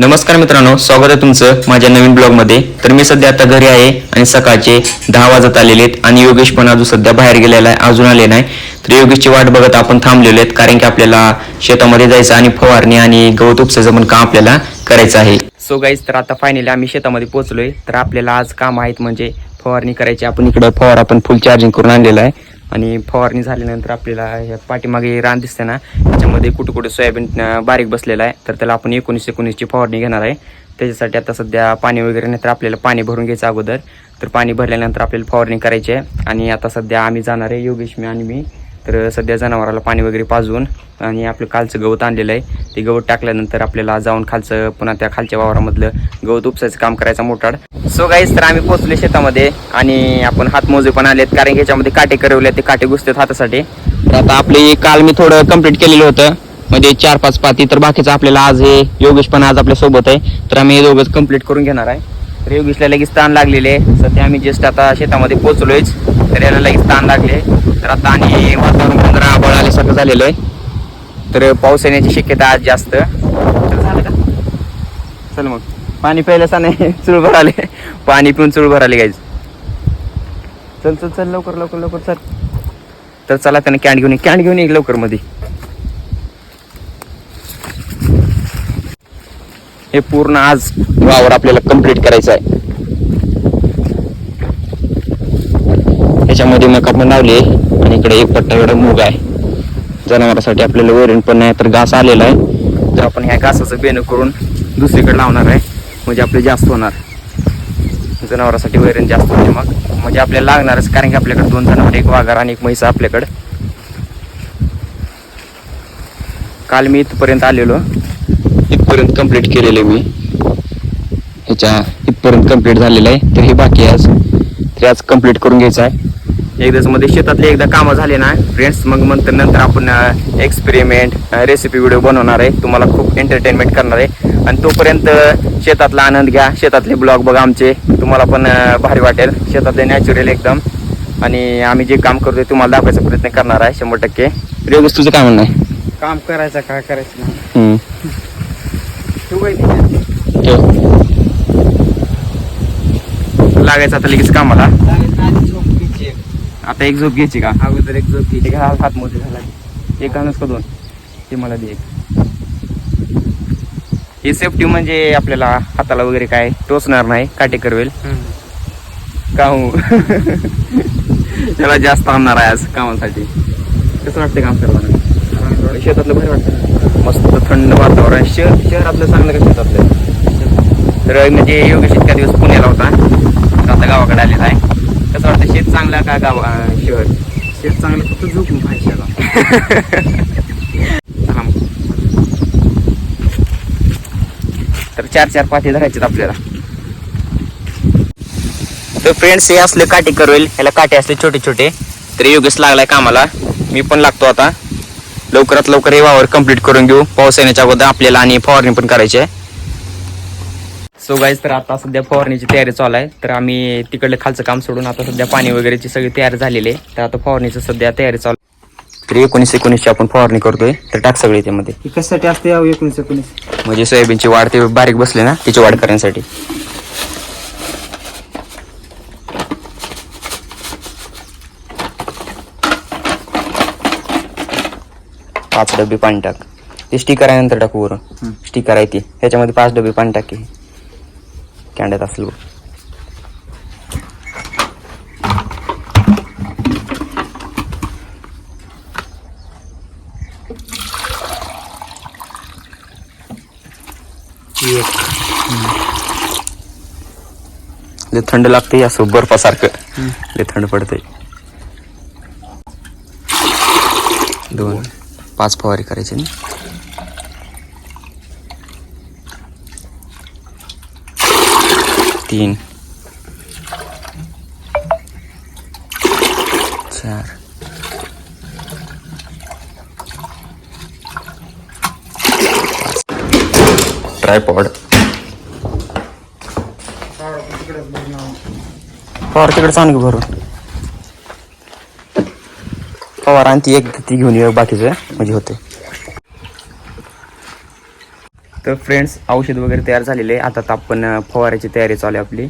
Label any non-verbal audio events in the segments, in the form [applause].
नमस्कार मित्रांनो स्वागत आहे तुमचं माझ्या नवीन ब्लॉगमध्ये. तर मी सध्या आता घरी आहे आणि सकाळचे दहा वाजत आलेले आहेत आणि योगेश पण अजून सध्या बाहेर गेलेला आहे अजून आले नाही. तर योगेशची वाट बघत आपण थांबलेलो आहेत कारण की आपल्याला शेतामध्ये जायचं आणि फवारणी आणि गवत उपसायचं पण काम आपल्याला करायचं आहे. सो गाईज तर आता फायनली आम्ही शेतामध्ये पोहोचलोय. तर आपल्याला आज काम आहेत म्हणजे फवारणी करायची. आपण इकडं फवार पण फुल चार्जिंग करून आणलेला आहे. आणि फवारणी झाल्यानंतर आपल्याला ह्या पाठीमागे रान दिसते ना त्याच्यामध्ये कुठं कुठं सोयाबीन बारीक बसलेला आहे. तर त्याला आपण एकोणीस एकोणीसची फवारणी घेणार आहे. त्याच्यासाठी आता सध्या पाणी वगैरे नाही तर आपल्याला पाणी भरून घ्यायचं अगोदर. तर पाणी भरल्यानंतर आपल्याला फवारणी करायची आहे. आणि आता सध्या आम्ही जाणार आहे योगेश मी आणि मी. तर सध्या जनावराला पाणी वगैरे पाजवून आणि आपलं खालचं गवत आणलेलं आहे. ते गवत टाकल्यानंतर आपल्याला जाऊन खालचं पुन्हा त्या खालच्या वावरामधलं गवत उपसायचं काम करायचं मोटाड सो गाईस तर आम्ही पोचले शेतामध्ये आणि आपण हातमोजे पण आलेत कारण की याच्यामध्ये काटे करवले ते काटे घुसतात हातासाठी. तर आता आपले काल मी थोडं कंप्लीट केलेलं होतं म्हणजे चार पाच पाती तर बाकीचं आपल्याला आज हे योगेश पण आज आपल्यासोबत आहे. तर आम्ही हे दोघंच कंप्लीट करून घेणार आहे. तर लगेच ताण लागलेले सध्या आम्ही जस्ट आता शेतामध्ये पोचलोयच तर याला लगेच ताण लागले तर आता आणि वातावरण पंधरा आबळ आल्यासारखं झालेलं आहे. तर पाऊस येण्याची शक्यता आज जास्त. तर झालं का? चल मग. पाणी प्यायला नाही [laughs] चूळ भराले. पाणी पिऊन चूळ भराले गाईज चल चल चल लवकर लवकर लवकर चल. तर चला त्याने कॅन्ड घेऊन ये. कॅन्ड घेऊन ये लवकरमध्ये हे पूर्ण आज वावर आपल्याला कंप्लीट करायचं आहे. ह्याच्यामध्ये मग पण लावले आणि इकडे एक पट्टा एवढा मूग आहे. जनावरांसाठी आपल्याला वैरण पण नाही तर घास आलेला आहे. तर आपण ह्या घासाचं बेन करून दुसरीकडे लावणार आहे. म्हणजे आपले जास्त होणार. जनावरांसाठी वैरण जास्त होते मग. म्हणजे आपल्याला लागणारच कारण की आपल्याकडे दोन जनावर एक वाघर आणि एक म्हैसा आपल्याकडं आपल्याकडे. काल मी इथपर्यंत आलेलो. इथपर्यंत कंप्लीट केलेले मी. ह्याच्या इथपर्यंत कंप्लीट झालेलं आहे. तर हे बाकी आहे आज. ते आज कंप्लीट करून घ्यायचं आहे. एकदाच मध्ये शेतातले एकदा कामं झाले ना फ्रेंड्स मग नंतर नंतर आपण एक्सपेरिमेंट रेसिपी व्हिडिओ बनवणार आहे. तुम्हाला खूप एंटरटेनमेंट करणार आहे. आणि तोपर्यंत शेतातला आनंद घ्या. शेतातले ब्लॉग बघा आमचे. तुम्हाला पण भारी वाटेल. शेतातले नॅचरल एकदम. आणि आम्ही जे काम करतोय तुम्हाला दाखवायचा प्रयत्न करणार आहे शंभर टक्के. रेगस तुझं काय म्हणणं आहे? काम करायचं काय करायचं नाही हम्म. तू काय ते? ठेव. लागायचं आता लगेच कामाला. आता एक झोप घ्यायची का? अगोदर एक झोप घ्यायची. हा हात मोठे झाला. एक घालूस का दोन. ते मला दे एक. ही सेफ्टी म्हणजे आपल्याला हाताला वगैरे काय टोचणार नाही काटे करवेल. का हो? त्याला जास्त आणणार आहे आज कामासाठी. कसं वाटतं काम करताना शेतातलं भारी वाटतं मस्त थंड वातावरण. शहर शहरातलं चांगलं का शेतातलं तर म्हणजे योगेश इतक्या दिवस पुण्याला होता. आता गावाकडे आलेला आहे. कसं वाटतं शेत चांगलं का गाव शहर? शेत चांगलं फक्त झोपून पाहिजे. तर चार चार पाठी धरायचे आपल्याला. तर फ्रेंड्स हे असले काटे करेल ह्याला काटे असले छोटे छोटे तर योगेश लागलाय कामाला. मी पण लागतो आता. लवकरात लवकर हे वावर कंप्लीट करून घेऊ. पाऊस येण्याच्या अगोदर आपल्याला आणि फवारणी पण करायची आहे. सो गाईज तर आता सध्या फवारणीची तयारी चालू आहे. तर आम्ही तिकडलं खालचं काम सोडून आता सध्या पाणी वगैरेची सगळी तयारी झालेली आहे. तर आता फवारणीचं सध्या तयारी चालू आहे. तर एकोणीस एकोणीसची आपण फवारणी करतोय. तर टाक सगळे त्यामध्ये. कशासाठी असते एकोणीस एकोणीस? म्हणजे सोयाबीनची वाढ ते बारीक बसले ना तिची वाढ करण्यासाठी. पाच डबे पाणी टाक ते स्टिकर आहे नंतर टाकू वरून. स्टिकर आहे ती. ह्याच्यामध्ये पाच डबे पाणी टाक. कॅन्ड्यात असेल बघ. लय थंड लागते असं बर्फासारखं. लय थंड पडतंय. दोन. पाच फवारी करायची ना. तीन. चार. ट्रायपॉड फवार तिकडे सांग भरून. फवार आणि ती एक ती घेऊन येऊ बाकीचं म्हणजे होते तर फ्रेंड्स औषध वगैरे तयार झालेले आता तर आपण फवाराची तयारी चालू आहे आपली.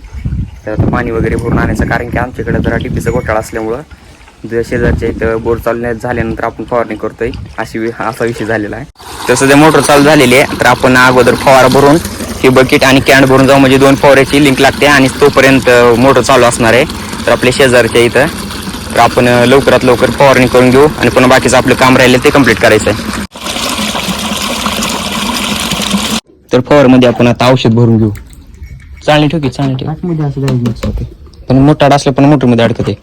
तर आता पाणी वगैरे भरून आणायचं कारण की आमच्याकडे जरा टिपीचा घोटाळा असल्यामुळं जर शेजारच्या इथं बोर चालू नाही झाल्यानंतर आपण फवारणी करतोय. अशी वि- असा विषय झालेला आहे. तर सध्या मोटर चालू झालेली आहे. तर आपण अगोदर फवारा भरून ही बकेट आणि कॅन भरून जाऊ. म्हणजे दोन फवाऱ्याची लिंक लागते आणि तोपर्यंत मोटर चालू असणार आहे. तर आपल्या शेजारच्या इथं तर आपण लवकरात लवकर फवारणी करून घेऊ आणि पुन्हा बाकीचं आपलं काम राहिलं ते कंप्लीट करायचं आहे तर फवारमध्ये आपण आता औषध भरून घेऊ. चालणे ठेव की चालणे ठेव. आतमध्ये असं काही मिक्स होते पण मोठा असलं पण मोटरमध्ये अडकते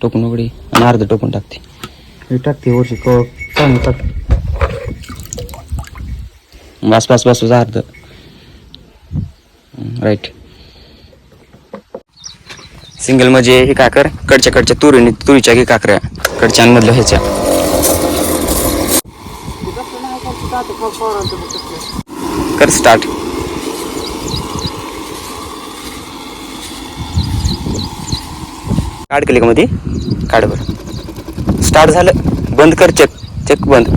टोकून उघडी आणि अर्ध टोकून टाकते. हे टाकते वर्षी क चांगलं टाक. बस बस बस अर्ध. राईट सिंगल म्हणजे हे काकर कडच्या कडच्या तुरी तुरीच्या की काकऱ्या कडच्यांमधलं ह्याच्या. कर स्टार्ट काढ केली का मध्ये काढ बरं स्टार्ट झालं. बंद कर चेक चेक बंद.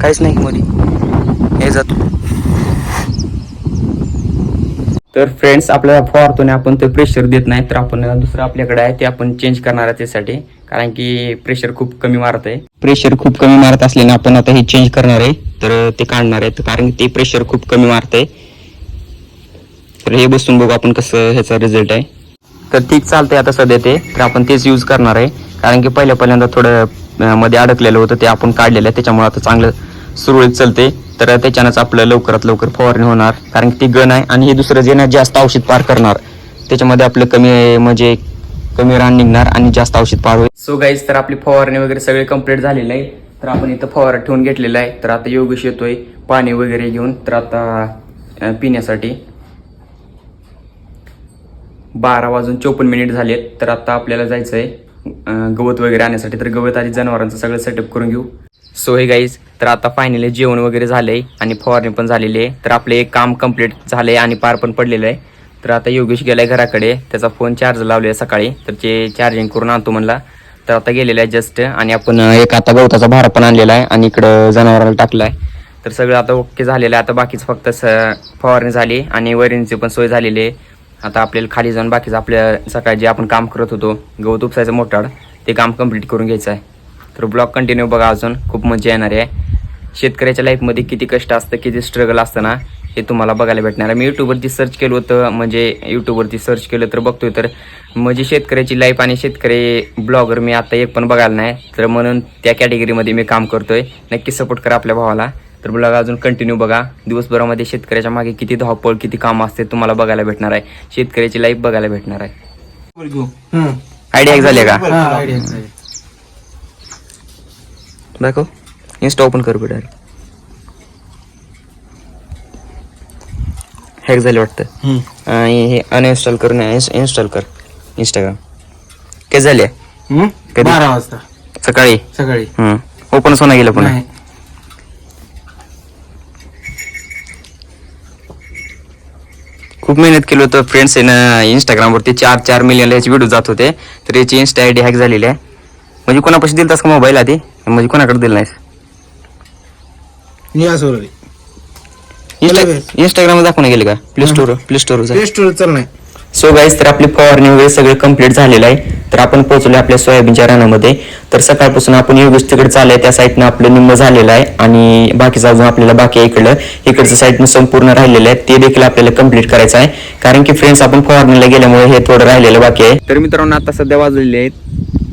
काहीच नाही मध्ये हे जातो. तर फ्रेंड्स आपल्याला फवारतोने आपण ते प्रेशर देत नाही तर आपण दुसरं आपल्याकडे आहे ते आपण चेंज करणार आहे त्यासाठी. कारण की प्रेशर खूप कमी मारत आहे. प्रेशर खूप कमी मारत असल्याने आपण आता हे चेंज करणार आहे. तर ते काढणार आहे कारण की ते प्रेशर खूप कमी मारत आहे. तर हे बसून बघू आपण कसं ह्याचा रिझल्ट आहे. तर ठीक चालतंय आता सध्या ते. तर आपण तेच यूज करणार आहे. कारण की पहिल्या पहिल्यांदा थोडं मध्ये अडकलेलं होतं ते आपण काढलेलं आहे. त्याच्यामुळे आता चांगलं सुरळीत चालते तर त्याच्यानंच आपलं लवकरात लवकर फवारणी होणार. कारण की ती गण आहे आणि हे दुसरं जे ना जास्त औषध पार करणार. त्याच्यामध्ये आपलं कमी म्हणजे कमी रान निघणार आणि जास्त औषध पार होईल. सो गाईज तर आपली फवारणी वगैरे सगळे कंप्लीट झालेलं आहे. तर आपण इथं फवारा ठेवून घेतलेला आहे. तर आता योगेश येतोय पाणी वगैरे घेऊन. तर आता पिण्यासाठी. बारा वाजून चोपन्न मिनिट झालेत. तर आता आपल्याला जायचं आहे गवत वगैरे आणण्यासाठी तर गवत आधी जनावरांचं सगळं सेटअप करून घेऊ. सो हे गाईज तर आता फायनली जेवण वगैरे झालंय आणि फवारणी पण झालेली आहे. तर आपले एक काम कंप्लीट झालंय आणि पार पण पडलेलं आहे. तर आता योगेश गेलाय घराकडे. त्याचा फोन चार्ज लावले सकाळी. तर ते चार्जिंग करून आणतो म्हणला. तर आता गेलेला आहे जस्ट आणि आपण एक आता गवताचा भारा पण आणलेला आहे आणि इकडं जनावराला टाकला आहे तर सगळं आता ओके झालेलं आहे. आता बाकीचं फक्त स फवारणी झाली आणि वैरणीची पण सोय झालेली आहे. आता आपल्याला खाली जाऊन बाकीचं आपल्या सकाळी जे आपण काम करत होतो गवत उपसायचं मोठाड ते काम कंप्लीट करून घ्यायचं आहे. तर ब्लॉग कंटिन्यू बघा अजून. खूप मजा येणार आहे. शेतकऱ्याच्या लाईफमध्ये किती कष्ट असतं किती स्ट्रगल असतं ना हे तुम्हाला बघायला भेटणार आहे. मी यूट्यूबवरती सर्च केलं होतं म्हणजे यूट्यूबवरती सर्च केलं तर बघतोय तर म्हणजे शेतकऱ्याची लाईफ आणि शेतकरी ब्लॉगर मी आता एक पण बघायला नाही. तर म्हणून त्या कॅटेगरीमध्ये मी काम करतोय. नक्की सपोर्ट करा आपल्या भावाला. तर ब्लॉग अजून कंटिन्यू बघा. दिवसभरामध्ये शेतकऱ्याच्या मागे किती धावपळ किती काम असते तुम्हाला बघायला भेटणार आहे. शेतकऱ्याची लाईफ बघायला भेटणार आहे. आयडिया झाले का? दाखव. इन्स्टा ओपन कर बेटा हॅक झाले वाटतं. आणि हे अनइन्स्टॉल करून इन्स्टॉल कर. इंस्टाग्राम काय झाले? बारा वाजता. सकाळी? सकाळी. ओपनच होणार गेलं नाही. खूप मेहनत केली होतं फ्रेंड्स आहे ना इंस्टाग्रामवरती चार चार मिलियन याचे व्हिडिओ जात होते. तर याची इन्स्टा आय डी हॅक झालेली आहे. म्हणजे कोणापाशी दिलतास का मोबाईल आधी? म्हणजे कोणाकडे दिला नाहीस? या सोरली इंस्टाग्राम दाखवून गेले का? Play store play store play store चल नाही. सो गाईज तर आपली फवारणी वगैरे सगळं कंप्लीट झालेलं आहे. तर आपण पोहोचलो आपल्या सोयाबीनच्या रानामध्ये. तर सकाळपासून आपण योगेश तिकडे चाललंय. त्या साईडनं आपलं निम्म झालेलं आहे. आणि बाकीचं अजून आपल्याला बाकी आहे इकडलं. इकडचं साईडनं संपूर्ण राहिलेलं आहे. ते देखील आपल्याला कंप्लीट करायचं आहे. कारण की फ्रेंड्स आपण फवारणीला गेल्यामुळे हे थोडं राहिलेलं बाकी आहे. तर मित्रांनो आता सध्या वाजलेले आहेत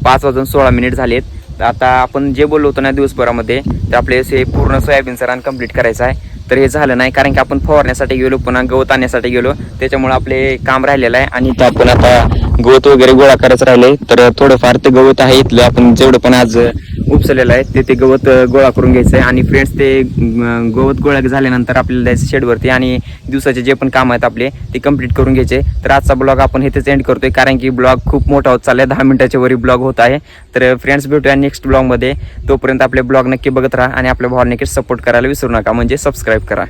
पाच वाजून सोळा मिनिट झालेत. तर आता आपण जे बोललो होतो ना दिवसभरामध्ये तर आपले हे पूर्ण सोयाबीनचं रान कंप्लीट करायचं आहे. तर हे झालं नाही कारण की आपण फवारण्यासाठी गेलो पुन्हा गवत आणण्यासाठी गेलो. त्याच्यामुळे आपले काम राहिलेलं आहे आणि इथं आपण आता गवत वगैरे गोळा करायचं राहिले तर थोडंफार ते गवत आहे इथलं. आपण जेवढं पण आज उपसलेलं आहे. ते ते गवत गोळा करून घ्यायचं आहे आणि फ्रेंड्स ते गवत गोळा झाल्यानंतर आपल्याला जायचं शेडवरती आणि दिवसाचे जे पण काम आहेत आपले ते कंप्लीट करून घ्यायचे. तर आजचा ब्लॉग आपण इथेच एंड करतोय कारण की ब्लॉग खूप मोठा होत चालला आहे दहा मिनिटाच्या वरी ब्लॉग होत आहे. तर फ्रेंड्स भेटूया नेक्स्ट ब्लॉगमध्ये तोपर्यंत आपले ब्लॉग नक्की बघत राहा आणि आपल्या भावाला नक्कीच सपोर्ट करायला विसरू नका. म्हणजे सबस्क्राईब करा.